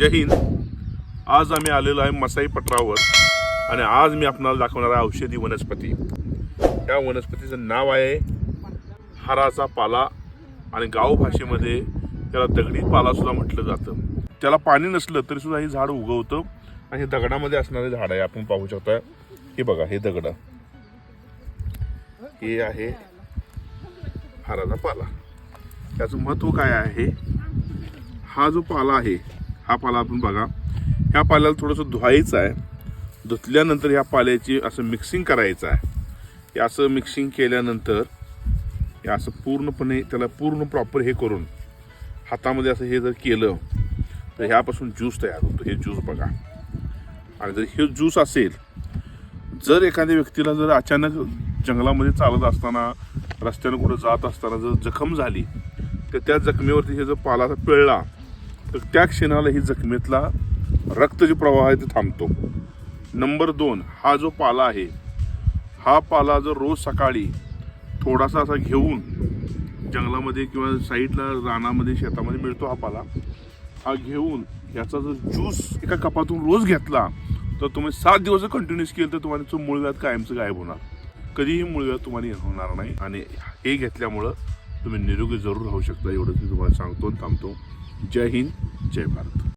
जय हिंद. आज आम्ही आलेलो आहे मसाई पटरावर आणि आज मी आपणाला दाखवणार आहे औषधी वनस्पती. त्या वनस्पतीचं नाव आहे हाराचा पाला आणि गाव भाषेमध्ये त्याला दगडी पालासुद्धा म्हटलं जातं. त्याला पाणी नसलं तरी सुद्धा हे झाड उगवतं आणि हे दगडामध्ये असणारे झाड आहे आपण पाहू शकता. हे बघा हे दगड. हे आहे हाराचा पाला. त्याचं महत्त्व काय आहे? हा जो पाला आहे हा पाला आपण बघा. ह्या पाल्याला थोडंसं धुवायचं आहे. धुतल्यानंतर ह्या पाल्याची असं मिक्सिंग करायचं आहे. हे असं मिक्सिंग केल्यानंतर हे असं पूर्णपणे त्याला पूर्ण प्रॉपर हे करून हातामध्ये असं हे जर केलं तर ह्यापासून ज्यूस तयार होतो. हे ज्यूस बघा. आणि जर हे ज्यूस असेल जर एखाद्या व्यक्तीला जर अचानक जंगलामध्ये चालत असताना रस्त्यानं कुठं जात असताना जर जखम झाली तर त्या जखमेवरती हे जर पाला पिळला तर त्या क्षणाला ही जखमेतला रक्त जे प्रवाह आहे ते थांबतो. नंबर दोन हा जो पाला आहे हा पाला जर रोज सकाळी थोडासा असा घेऊन जंगलामध्ये किंवा साईडला रानामध्ये शेतामध्ये मिळतो हा पाला हा घेऊन याचा जर ज्यूस एका कपातून रोज घेतला तर तुम्ही सात दिवस कंटिन्यूस केलं तर तुम्हाला तुमचं मूळव्याध कायमचं गायब होणार. कधीही मूळव्यात तुम्हाला होणार नाही. आणि हे घेतल्यामुळं तुम्ही निरोगी जरूर राहू शकता एवढंच मी तुम्हाला सांगतो आणि थांबतो. जय हिंद जय भारत.